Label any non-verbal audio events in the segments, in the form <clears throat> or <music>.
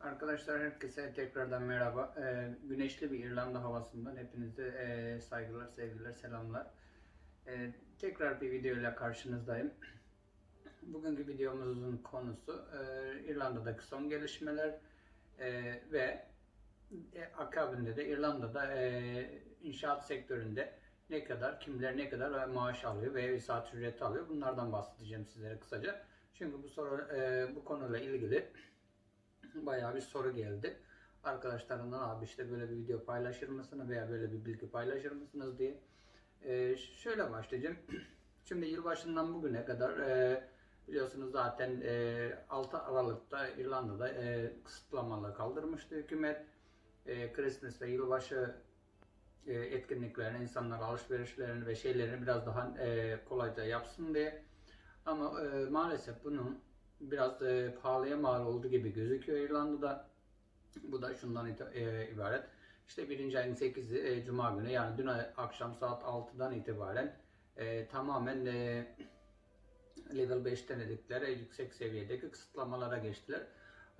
Arkadaşlar herkese tekrardan merhaba. Ee, güneşli bir İrlanda havasından hepinize e, saygılar, sevgiler, selamlar. Ee, tekrar bir video ile karşınızdayım. Bugünkü videomuzun konusu e, İrlanda'daki son gelişmeler e, ve e, akabinde de İrlanda'da e, inşaat sektöründe ne kadar, kimler ne kadar maaş alıyor ve saat ücreti alıyor bunlardan bahsedeceğim sizlere kısaca. Çünkü bu soru e, bu konuyla ilgili bayağı bir soru geldi. Arkadaşlarımdan abi işte böyle bir video paylaşır mısınız veya böyle bir bilgi paylaşır mısınız diye. Ee, şöyle başlayacağım. <clears throat> Şimdi yılbaşından bugüne kadar e, biliyorsunuz zaten e, 6 Aralık'ta İrlanda'da e, kısıtlamalar kaldırmıştı hükümet. E, Christmas ve yılbaşı e, etkinliklerini, insanlar alışverişlerini ve şeylerini biraz daha e, kolayca yapsın diye. Ama e, maalesef bunun biraz e, pahalıya mal olduğu gibi gözüküyor İrlanda'da. Bu da şundan e, ibaret. İşte birinci ayın 8'i e, Cuma günü yani dün akşam saat 6'dan itibaren e, tamamen e, level 5 denedikleri yüksek seviyedeki kısıtlamalara geçtiler.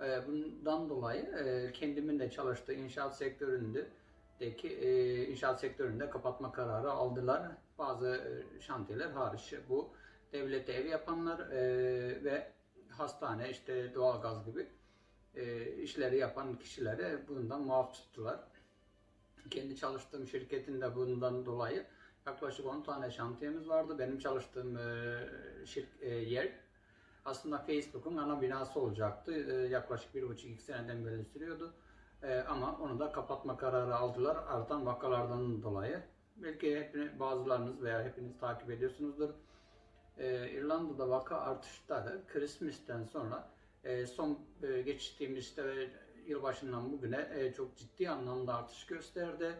E, bundan dolayı e, kendimin de çalıştığı inşaat sektöründe deki e, inşaat sektöründe kapatma kararı aldılar. Bazı e, şantiyeler hariç bu devlete ev yapanlar e, ve hastane işte doğalgaz gibi e, işleri yapan kişileri bundan muaf tuttular. Kendi çalıştığım şirketin de bundan dolayı yaklaşık 10 tane şantiyemiz vardı. Benim çalıştığım e, şirk- e, yer aslında Facebook'un ana binası olacaktı. E, yaklaşık 1,5-2 seneden beri sürüyordu. E, ama onu da kapatma kararı aldılar artan vakalardan dolayı. Belki hep, bazılarınız veya hepiniz takip ediyorsunuzdur. E, İrlanda'da vaka artışları Christmas'ten sonra e, son e, geçtiğimiz işte yılbaşından bugüne e, çok ciddi anlamda artış gösterdi.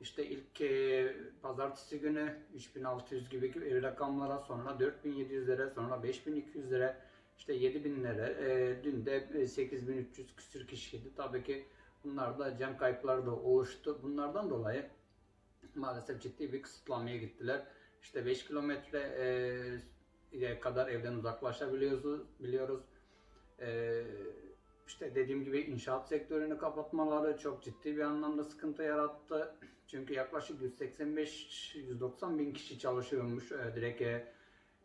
İşte ilk e, pazartesi günü 3600 gibi rakamlara sonra 4700'lere sonra 5200'lere işte 7000'lere e, dün de e, 8300 küsür kişiydi. Tabii ki bunlarda can kayıpları da oluştu. Bunlardan dolayı maalesef ciddi bir kısıtlamaya gittiler. İşte 5 kilometre e, kadar evden uzaklaşabiliyoruz. Biliyoruz. E, işte dediğim gibi inşaat sektörünü kapatmaları çok ciddi bir anlamda sıkıntı yarattı. Çünkü yaklaşık 185-190 bin kişi çalışıyormuş e, direkt e,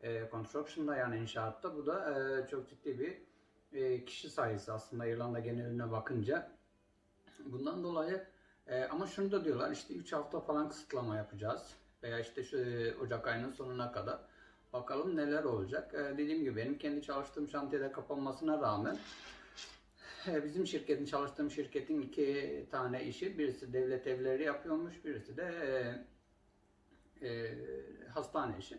e, construction'da yani inşaatta. Bu da e, çok ciddi bir e, kişi sayısı aslında İrlanda geneline bakınca. Bundan dolayı e, ama şunu da diyorlar işte 3 hafta falan kısıtlama yapacağız. Veya işte şu e, Ocak ayının sonuna kadar. Bakalım neler olacak. E, dediğim gibi benim kendi çalıştığım şantiyede kapanmasına rağmen e, bizim şirketin, çalıştığım şirketin iki tane işi. Birisi devlet evleri yapıyormuş, birisi de e, e, hastane işi.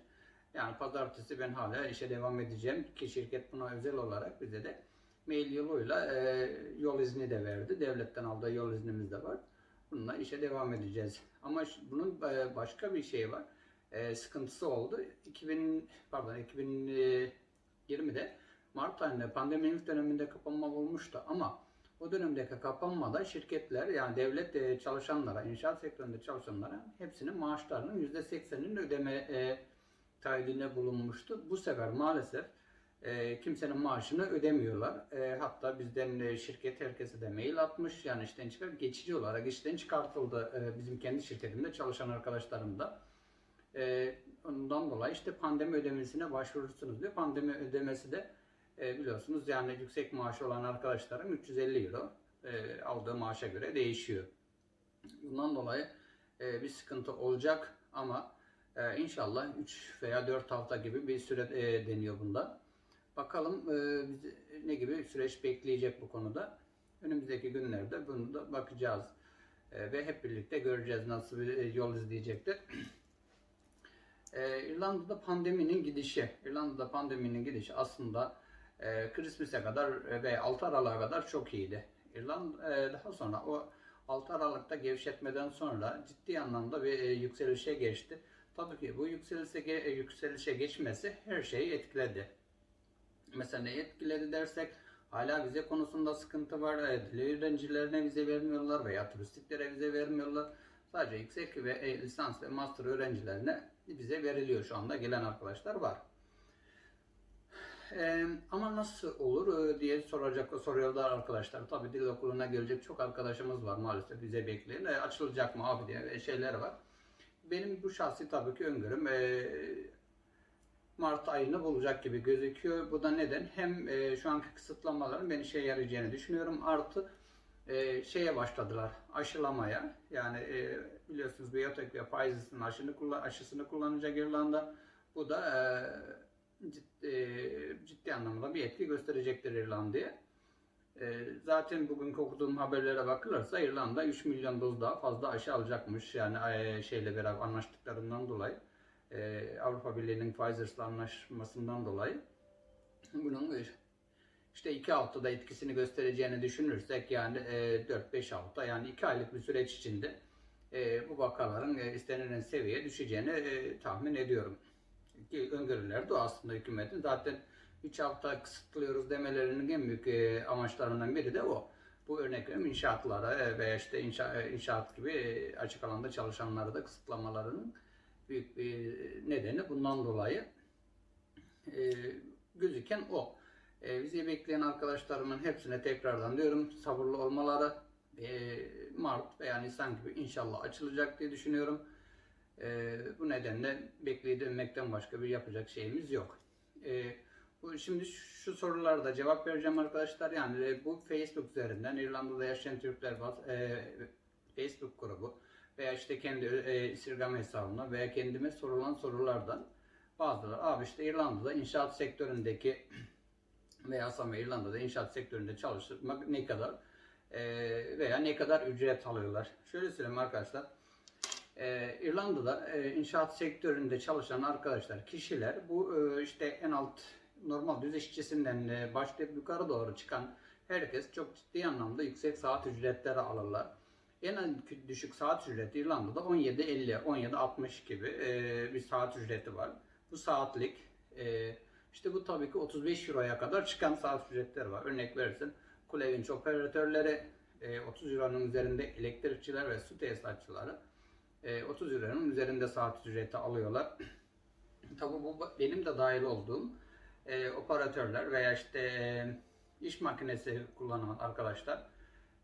Yani pazartesi ben hala işe devam edeceğim ki şirket buna özel olarak bize de mail yoluyla e, yol izni de verdi. Devletten aldığı yol iznimiz de var. Bununla işe devam edeceğiz. Ama bunun e, başka bir şey var. E, sıkıntısı oldu. 2000 pardon 2020'de Mart ayında pandeminin döneminde kapanma olmuştu ama o dönemdeki kapanmada şirketler yani devlet e, çalışanlara, inşaat sektöründe çalışanlara hepsinin maaşlarının %80'inin ödeme e, taahhüdünde bulunmuştu. Bu sefer maalesef e, kimsenin maaşını ödemiyorlar. E, hatta bizden e, şirket herkese de mail atmış. Yani işten çıkar geçici olarak işten çıkartıldı e, bizim kendi şirketimde çalışan arkadaşlarım da. E, ondan dolayı işte pandemi ödemesine başvurursunuz diyor. Pandemi ödemesi de e, biliyorsunuz yani yüksek maaşı olan arkadaşların 350 euro e, aldığı maaşa göre değişiyor. Bundan dolayı e, bir sıkıntı olacak ama e, inşallah 3 veya 4 hafta gibi bir süre e, deniyor bunda. Bakalım e, ne gibi süreç bekleyecek bu konuda. Önümüzdeki günlerde bunu da bakacağız. E, ve hep birlikte göreceğiz nasıl bir yol izleyecektir. E, İrlanda'da pandeminin gidişi, İrlanda'da pandeminin gidişi aslında e, Christmas'e kadar e, ve 6 Aralık'a kadar çok iyiydi. İrlanda e, daha sonra o 6 Aralık'ta gevşetmeden sonra ciddi anlamda bir e, yükselişe geçti. Tabii ki bu yükselişe, e, yükselişe geçmesi her şeyi etkiledi. Mesela ne etkiledi dersek hala vize konusunda sıkıntı var. E, Dil öğrencilerine vize vermiyorlar veya turistiklere vize vermiyorlar. Sadece yüksek ve e, lisans ve master öğrencilerine vize veriliyor şu anda gelen arkadaşlar var. Ee, ama nasıl olur diye soracak soruyorlar arkadaşlar. Tabii dil okuluna gelecek çok arkadaşımız var maalesef bize bekleyen. E, açılacak mı abi diye şeyler var. Benim bu şahsi tabii ki öngörüm e, Mart ayını bulacak gibi gözüküyor. Bu da neden? Hem e, şu anki kısıtlamaların beni şey yarayacağını düşünüyorum. Artı e, şeye başladılar aşılamaya. Yani e, biliyorsunuz Biotek ve Pfizer'ın aşını, aşısını kullanacak İrlanda. Bu da e, ciddi, ciddi anlamda bir etki gösterecektir İrlanda'ya. E, zaten bugün okuduğum haberlere bakılırsa İrlanda 3 milyon doz daha fazla aşı alacakmış. Yani e, şeyle beraber anlaştıklarından dolayı. E, Avrupa Birliği'nin Pfizer'la anlaşmasından dolayı. Bunun e, işte 2 haftada etkisini göstereceğini düşünürsek yani e, 4-5 hafta yani 2 aylık bir süreç içinde e, bu vakaların e, istenilen seviyeye düşeceğini e, tahmin ediyorum. Öngörüler de aslında hükümetin. Zaten 3 hafta kısıtlıyoruz demelerinin en büyük e, amaçlarından biri de o. Bu örnek veriyorum inşaatlara e, veya işte inşa, e, inşaat gibi e, açık alanda çalışanları da kısıtlamalarının büyük bir nedeni bundan dolayı e, gözüken o. E, bizi bekleyen arkadaşlarımın hepsine tekrardan diyorum sabırlı olmaları e, Mart veya Nisan gibi inşallah açılacak diye düşünüyorum. E, bu nedenle bekleyi dönmekten başka bir yapacak şeyimiz yok. E, bu, şimdi şu sorularda cevap vereceğim arkadaşlar. Yani e, bu Facebook üzerinden İrlanda'da yaşayan Türkler. E, Facebook grubu veya işte kendi e, Instagram hesabına veya kendime sorulan sorulardan bazıları abi işte İrlanda'da inşaat sektöründeki veya ve İrlanda'da inşaat sektöründe çalışmak ne kadar e, veya ne kadar ücret alıyorlar. Şöyle söyleyeyim arkadaşlar. E, İrlanda'da e, inşaat sektöründe çalışan arkadaşlar, kişiler bu işte en alt normal düz işçisinden başlayıp yukarı doğru çıkan herkes çok ciddi anlamda yüksek saat ücretleri alırlar. En düşük saat ücreti İrlanda'da 17.50, 17.60 gibi bir saat ücreti var. Bu saatlik. E, işte bu tabii ki 35 Euro'ya kadar çıkan saat ücretleri var. Örnek verirsen Kulevinç operatörleri e, 30 Euro'nun üzerinde elektrikçiler ve su tesisatçıları e, 30 Euro'nun üzerinde saat ücreti alıyorlar. <clears throat> Tabii bu benim de dahil olduğum e, operatörler veya işte e, iş makinesi kullanan arkadaşlar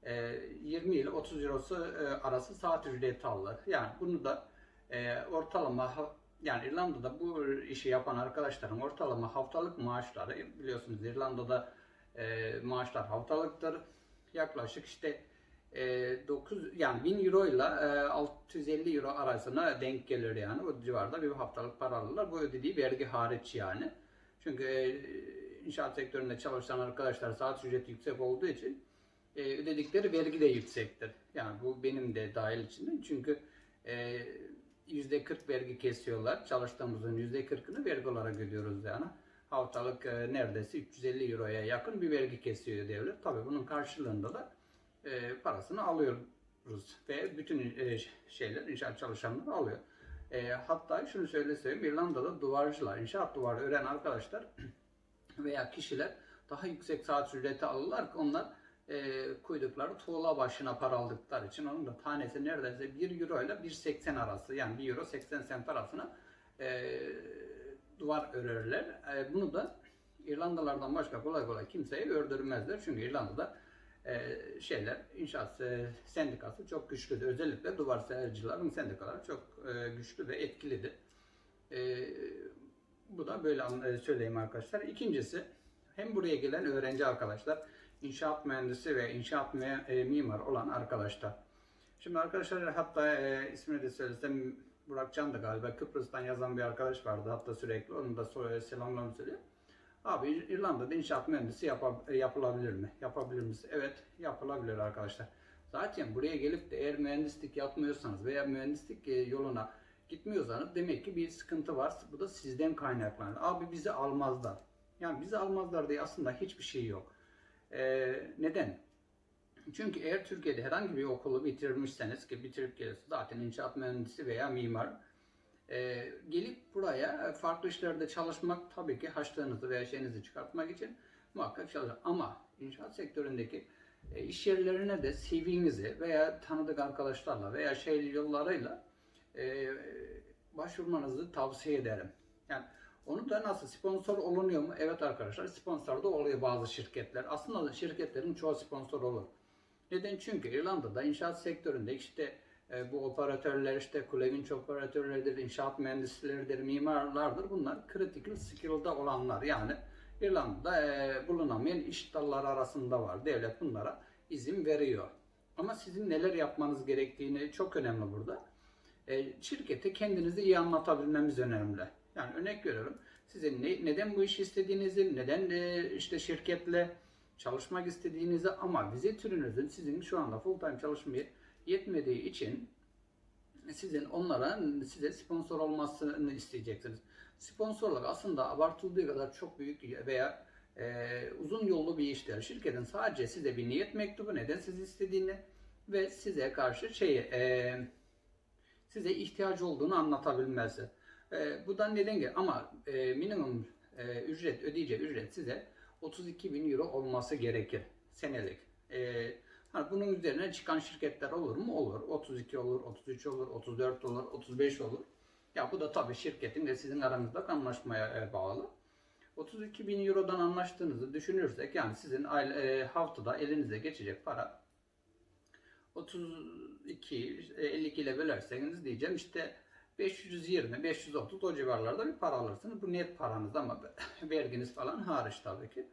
e, 20 ile 30 eurosu e, arası saat ücreti alırlar. Yani bunu da e, ortalama yani İrlanda'da bu işi yapan arkadaşların ortalama haftalık maaşları biliyorsunuz İrlanda'da e, maaşlar haftalıktır. Yaklaşık işte e, 9 yani 1000 euro ile e, 650 euro arasına denk gelir yani o civarda bir haftalık para alırlar. Bu ödediği vergi hariç yani. Çünkü e, inşaat sektöründe çalışan arkadaşlar saat ücreti yüksek olduğu için e, ödedikleri vergi de yüksektir. Yani bu benim de dahil içinde. Çünkü e, %40 vergi kesiyorlar. Çalıştığımızın %40'ını vergi olarak ödüyoruz yani. Haftalık e, neredeyse 350 euroya yakın bir vergi kesiyor devlet. Tabii bunun karşılığında da e, parasını alıyoruz ve bütün e, şeyler inşaat çalışanları alıyor. Hatta şunu söyle söyleyeyim İrlanda'da duvarcılar, inşaat duvarı öğren arkadaşlar <clears throat> veya kişiler daha yüksek saat ücreti alırlar ki onlar e, koydukları tuğla başına para aldıkları için onun da tanesi neredeyse 1 euro ile 1.80 arası yani 1 euro 80 sent arasına e, duvar örerler. E, bunu da İrlandalardan başka kolay kolay kimseye ördürmezler. Çünkü İrlanda'da e, şeyler inşaat e, sendikası çok güçlüdür. Özellikle duvar sericilerin sendikaları çok e, güçlü ve etkilidir. E, bu da böyle e, söyleyeyim arkadaşlar. İkincisi hem buraya gelen öğrenci arkadaşlar inşaat mühendisi ve inşaat mü- e, mimar olan arkadaşlar. Şimdi arkadaşlar hatta e, ismini de söylesem Burak Can da galiba Kıbrıs'tan yazan bir arkadaş vardı hatta sürekli onun da so- selamlarını söylüyor. Abi İr- İrlanda'da inşaat mühendisi yapa- yapılabilir mi? Yapabilir misiniz? Evet yapılabilir arkadaşlar. Zaten buraya gelip de eğer mühendislik yapmıyorsanız veya mühendislik e, yoluna gitmiyorsanız demek ki bir sıkıntı var. Bu da sizden kaynaklanır. Abi bizi almazlar. Yani bizi almazlar diye aslında hiçbir şey yok. Ee, neden? Çünkü eğer Türkiye'de herhangi bir okulu bitirmişseniz ki bitirip gelirsiniz zaten inşaat mühendisi veya mimar e, gelip buraya farklı işlerde çalışmak tabii ki haçlığınızı veya şeyinizi çıkartmak için muhakkak çalışır. Ama inşaat sektöründeki e, iş yerlerine de CV'nizi veya tanıdık arkadaşlarla veya şey yollarıyla e, başvurmanızı tavsiye ederim. Yani Onu da nasıl sponsor olunuyor mu? Evet arkadaşlar sponsor da oluyor bazı şirketler. Aslında şirketlerin çoğu sponsor olur. Neden? Çünkü İrlanda'da inşaat sektöründe işte e, bu operatörler işte kulevinç operatörleridir, inşaat mühendisleridir, mimarlardır. Bunlar critical skill'da olanlar yani İrlanda'da e, bulunamayan iş dalları arasında var. Devlet bunlara izin veriyor. Ama sizin neler yapmanız gerektiğini çok önemli burada. E, şirkete kendinizi iyi anlatabilmemiz önemli. Yani örnek veriyorum. Sizin ne, neden bu işi istediğinizi, neden e, işte şirketle çalışmak istediğinizi ama vize türünüzün sizin şu anda full time çalışmaya yetmediği için sizin onlara size sponsor olmasını isteyeceksiniz. Sponsorluk aslında abartıldığı kadar çok büyük veya e, uzun yollu bir iştir. Şirketin sadece size bir niyet mektubu neden sizi istediğini ve size karşı şeyi e, size ihtiyacı olduğunu anlatabilmesi. E, bu da neden ki ama e, minimum e, ücret ödeyeceği ücret size 32 bin euro olması gerekir senelik. E, hani bunun üzerine çıkan şirketler olur mu? Olur. 32 olur, 33 olur, 34 olur, 35 olur. Ya bu da tabii şirketin ve sizin aranızdaki anlaşmaya e, bağlı. 32 bin eurodan anlaştığınızı düşünürsek yani sizin aile, e, haftada elinize geçecek para 32, 52 ile bölerseniz diyeceğim işte 520, 530 o civarlarda bir para alırsınız. Bu net paranız ama <laughs> verginiz falan hariç tabii ki.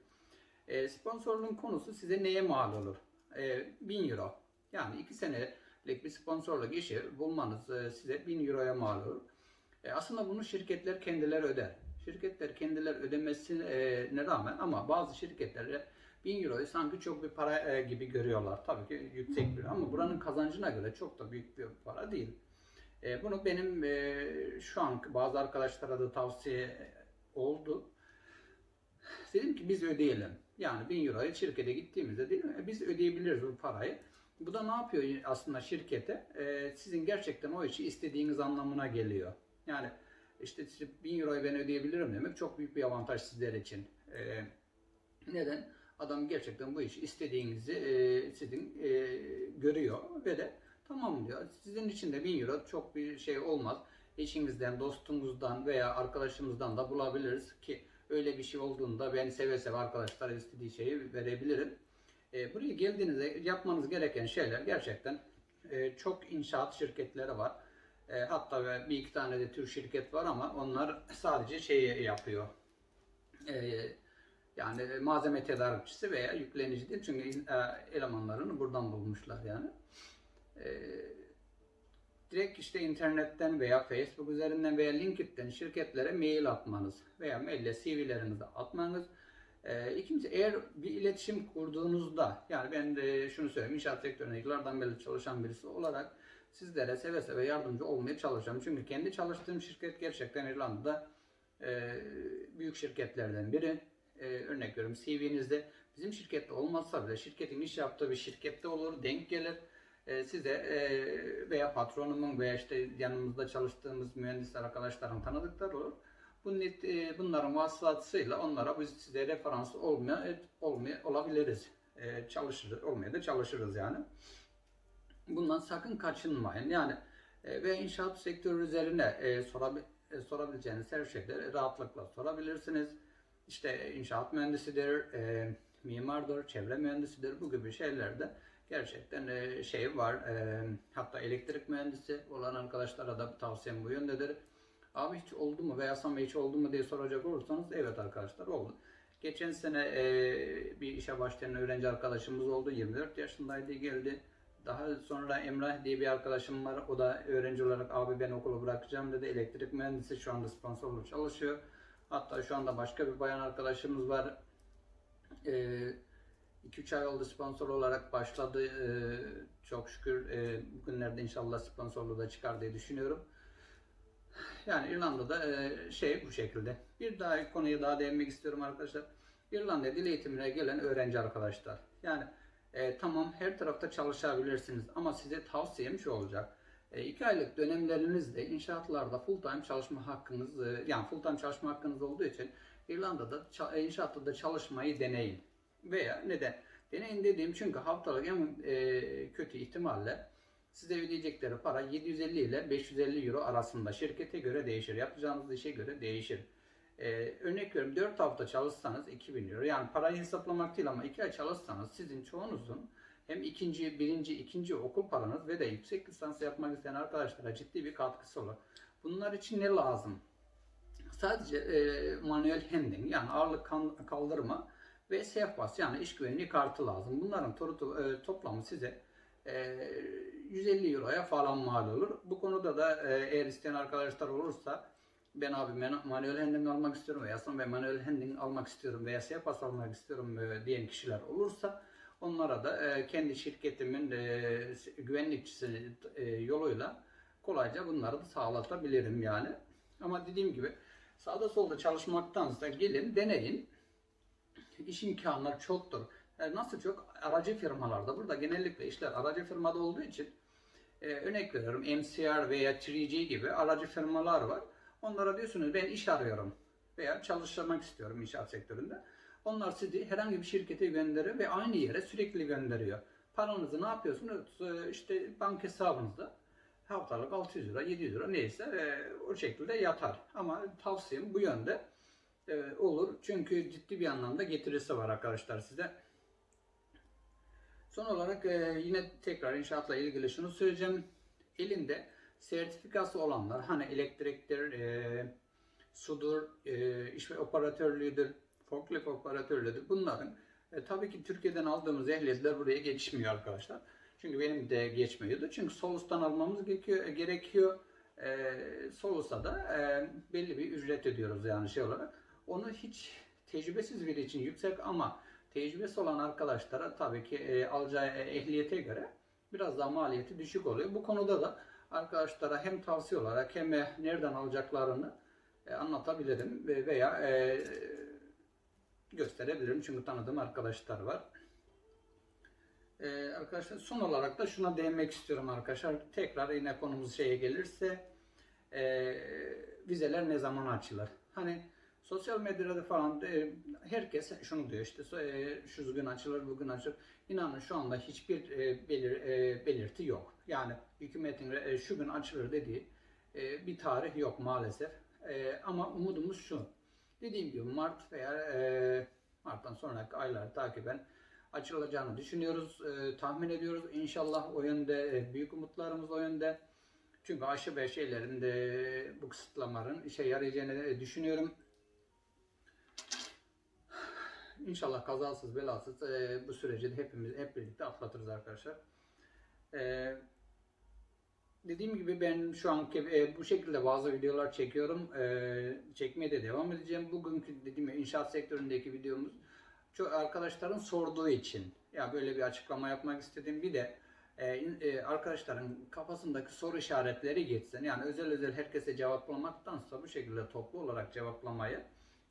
E, sponsorluğun konusu size neye mal olur? E, 1000 euro. Yani 2 senelik bir sponsorluk işi bulmanız e, size 1000 euroya mal olur. E, aslında bunu şirketler kendileri öder. Şirketler kendileri ödemesine rağmen ama bazı şirketler 1000 euroyu sanki çok bir para e, gibi görüyorlar. Tabii ki yüksek bir ama buranın kazancına göre çok da büyük bir para değil. E, bunu benim e, şu an bazı arkadaşlara da tavsiye oldu. Dedim ki biz ödeyelim. Yani 1000 euroyu şirkete gittiğimizde değil mi? E, biz ödeyebiliriz bu parayı. Bu da ne yapıyor aslında şirkete? E, sizin gerçekten o işi istediğiniz anlamına geliyor. Yani işte 1000 euroyu ben ödeyebilirim demek çok büyük bir avantaj sizler için. E, neden? Adam gerçekten bu işi istediğinizi e, sizin e, görüyor ve de tamam diyor. Sizin için de 1000 euro çok bir şey olmaz. Eşinizden, dostunuzdan veya arkadaşınızdan da bulabiliriz ki öyle bir şey olduğunda ben seve seve arkadaşlar istediği şeyi verebilirim. E, buraya geldiğinizde yapmanız gereken şeyler gerçekten e, çok inşaat şirketleri var. E, hatta bir iki tane de tür şirket var ama onlar sadece şeyi yapıyor. E, yani malzeme tedarikçisi veya yüklenici değil. Çünkü e, elemanlarını buradan bulmuşlar yani. E, direkt işte internetten veya Facebook üzerinden veya LinkedIn'den şirketlere mail atmanız veya maille CV'lerinizi atmanız. E, ikincisi eğer bir iletişim kurduğunuzda yani ben de şunu söyleyeyim inşaat sektöründe yıllardan beri çalışan birisi olarak sizlere seve seve yardımcı olmaya çalışacağım. Çünkü kendi çalıştığım şirket gerçekten İrlanda'da e, büyük şirketlerden biri. E, örnek veriyorum CV'nizde bizim şirkette olmazsa bile şirketin iş yaptığı bir şirkette olur, denk gelir. E, size e, veya patronumun veya işte yanımızda çalıştığımız mühendisler arkadaşların tanıdıkları olur. E, bunların vasıtasıyla onlara biz size referans olmaya, olmaya olabiliriz. Çalışırız, olmaya da çalışırız yani. Bundan sakın kaçınmayın. Yani ve inşaat sektörü üzerine sorabi, e, sorabileceğiniz her şeyleri rahatlıkla sorabilirsiniz. İşte inşaat mühendisidir, mimardır, çevre mühendisidir bu gibi şeylerde gerçekten e, şey var. E, hatta elektrik mühendisi olan arkadaşlara da tavsiyem bu yöndedir. Abi hiç oldu mu veya sana hiç oldu mu diye soracak olursanız evet arkadaşlar oldu. Geçen sene e, bir işe başlayan öğrenci arkadaşımız oldu. 24 yaşındaydı geldi. Daha sonra Emrah diye bir arkadaşım var. O da öğrenci olarak abi ben okulu bırakacağım dedi. Elektrik mühendisi şu anda sponsorlu çalışıyor. Hatta şu anda başka bir bayan arkadaşımız var. 2-3 ee, ay oldu sponsor olarak başladı. Ee, çok şükür e, bugünlerde inşallah sponsorluğu da çıkar diye düşünüyorum. Yani İrlanda'da e, şey bu şekilde. Bir daha konuya daha değinmek istiyorum arkadaşlar. İrlanda dil eğitimine gelen öğrenci arkadaşlar. Yani e, tamam her tarafta çalışabilirsiniz ama size tavsiyem şu olacak. E, iki aylık dönemlerinizde inşaatlarda full time çalışma hakkınız e, yani full time çalışma hakkınız olduğu için İrlanda'da e, inşaatta da çalışmayı deneyin. Veya neden? Deneyin dediğim çünkü haftalık en e, kötü ihtimalle size ödeyecekleri para 750 ile 550 euro arasında şirkete göre değişir. Yapacağınız işe göre değişir. Ee, örnek veriyorum 4 hafta çalışsanız 2000 euro. Yani parayı hesaplamak değil ama 2 ay çalışsanız sizin çoğunuzun hem ikinci, birinci, ikinci okul paranız ve de yüksek lisans yapmak isteyen arkadaşlara ciddi bir katkısı olur. Bunlar için ne lazım? Sadece e, manuel handling yani ağırlık kaldırma ve sehpas yani iş güvenliği kartı lazım. Bunların e, toplamı size e, 150 euroya falan mal olur. Bu konuda da e, eğer isteyen arkadaşlar olursa ben abi manuel handling almak istiyorum veya sonra ben manuel handling almak istiyorum veya sehpas almak istiyorum e, diyen kişiler olursa onlara da e, kendi şirketimin e, güvenlikçisi e, yoluyla kolayca bunları da sağlatabilirim yani. Ama dediğim gibi sağda solda çalışmaktansa gelin deneyin. İş imkanları çoktur. Yani nasıl çok? Aracı firmalarda. Burada genellikle işler aracı firmada olduğu için e, örnek veriyorum MCR veya 3G gibi aracı firmalar var. Onlara diyorsunuz ben iş arıyorum veya çalışmak istiyorum inşaat sektöründe. Onlar sizi herhangi bir şirkete gönderiyor ve aynı yere sürekli gönderiyor. Paranızı ne yapıyorsunuz? E, işte bank hesabınızda haftalık 600 lira, 700 lira neyse e, o şekilde yatar. Ama tavsiyem bu yönde e, olur. Çünkü ciddi bir anlamda getirisi var arkadaşlar size. Son olarak e, yine tekrar inşaatla ilgili şunu söyleyeceğim. Elinde sertifikası olanlar hani elektriktir, e, sudur, e, iş ve operatörlüğüdür, forklift operatörlüğüdür. Bunların e, tabii ki Türkiye'den aldığımız ehliyetler buraya geçmiyor arkadaşlar. Çünkü benim de geçmiyordu. Çünkü Solus'tan almamız gerekiyor. gerekiyor. E, Solus'a da e, belli bir ücret ödüyoruz yani şey olarak. Onu hiç tecrübesiz biri için yüksek ama tecrübesi olan arkadaşlara tabii ki e, alacağı ehliyete göre biraz daha maliyeti düşük oluyor. Bu konuda da arkadaşlara hem tavsiye olarak hem de nereden alacaklarını e, anlatabilirim ve- veya e, gösterebilirim. Çünkü tanıdığım arkadaşlar var. Arkadaşlar son olarak da şuna değinmek istiyorum arkadaşlar. Tekrar yine konumuz şeye gelirse e, vizeler ne zaman açılır? Hani sosyal medyada falan e, herkes şunu diyor işte e, şu gün açılır bugün açılır. İnanın şu anda hiçbir e, belir, e, belirti yok. Yani hükümetin e, şu gün açılır dediği e, bir tarih yok maalesef. E, ama umudumuz şu. Dediğim gibi Mart veya e, Mart'tan sonraki ayları takiben açılacağını düşünüyoruz, e, tahmin ediyoruz. İnşallah o yönde e, büyük umutlarımız o yönde. Çünkü aşı ve şeylerin de bu kısıtlamaların işe yarayacağını e, düşünüyorum. İnşallah kazasız belasız e, bu süreci hepimiz hep birlikte atlatırız arkadaşlar. E, dediğim gibi ben şu anki e, bu şekilde bazı videolar çekiyorum. E, çekmeye de devam edeceğim. Bugünkü dediğim gibi inşaat sektöründeki videomuz çok arkadaşların sorduğu için ya böyle bir açıklama yapmak istedim. Bir de e, e, arkadaşların kafasındaki soru işaretleri geçsin. Yani özel özel herkese cevaplamaktansa bu şekilde toplu olarak cevaplamayı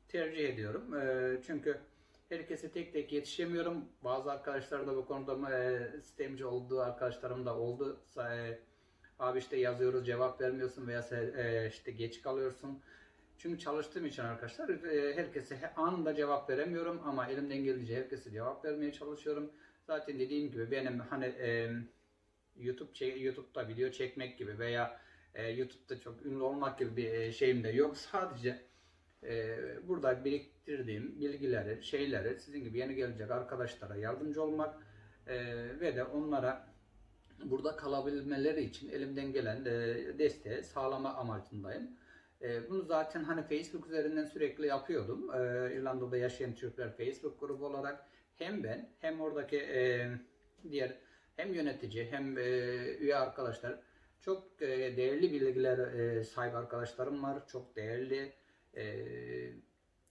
tercih ediyorum. E, çünkü herkese tek tek yetişemiyorum. Bazı arkadaşlar da bu konuda e, sistemci olduğu arkadaşlarım da oldu. E, abi işte yazıyoruz cevap vermiyorsun veya e, işte geç kalıyorsun. Çünkü çalıştığım için arkadaşlar e, herkese he- anında cevap veremiyorum ama elimden geldiğince herkese cevap vermeye çalışıyorum. Zaten dediğim gibi benim hani e, YouTube YouTube'da video çekmek gibi veya e, YouTube'da çok ünlü olmak gibi bir e, şeyim de yok. Sadece e, burada biriktirdiğim bilgileri, şeyleri sizin gibi yeni gelecek arkadaşlara yardımcı olmak e, ve de onlara burada kalabilmeleri için elimden gelen e, desteği sağlama amacındayım. E, bunu zaten hani Facebook üzerinden sürekli yapıyordum. E, İrlanda'da yaşayan Türkler Facebook grubu olarak hem ben hem oradaki e, diğer hem yönetici hem e, üye arkadaşlar çok e, değerli bilgiler e, sahip arkadaşlarım var. Çok değerli e,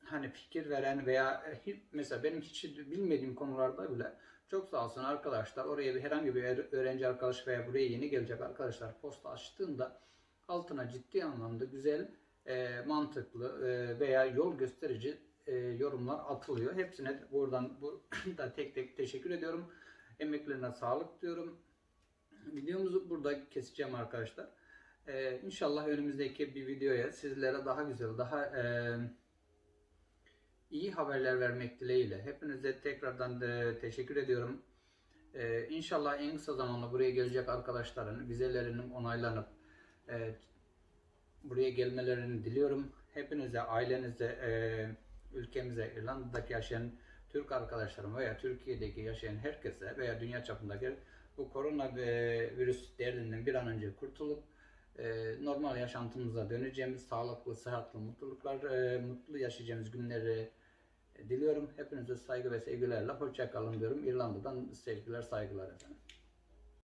hani fikir veren veya e, mesela benim hiç bilmediğim konularda bile çok sağ olsun arkadaşlar oraya bir herhangi bir öğre- öğrenci arkadaş veya buraya yeni gelecek arkadaşlar posta açtığında altına ciddi anlamda güzel, e, mantıklı e, veya yol gösterici e, yorumlar atılıyor. Hepsine buradan burada <clears throat> tek tek teşekkür ediyorum. Emeklerine sağlık diyorum. Videomuzu burada keseceğim arkadaşlar. E, inşallah önümüzdeki bir videoya sizlere daha güzel, daha e, haberler vermek dileğiyle. Hepinize tekrardan da teşekkür ediyorum. Ee, inşallah en kısa zamanda buraya gelecek arkadaşların vizelerinin onaylanıp e, buraya gelmelerini diliyorum. hepinize, ailenize, e, ülkemize, İrlanda'daki yaşayan Türk arkadaşlarım veya Türkiye'deki yaşayan herkese veya dünya çapındaki bu korona ve virüs derdinden bir an önce kurtulup e, normal yaşantımıza döneceğimiz, sağlıklı, sıhhatli, mutluluklar, e, mutlu yaşayacağımız günleri diliyorum. Hepinize saygı ve sevgilerle hoşça kalın diyorum. İrlanda'dan sevgiler, saygılar efendim.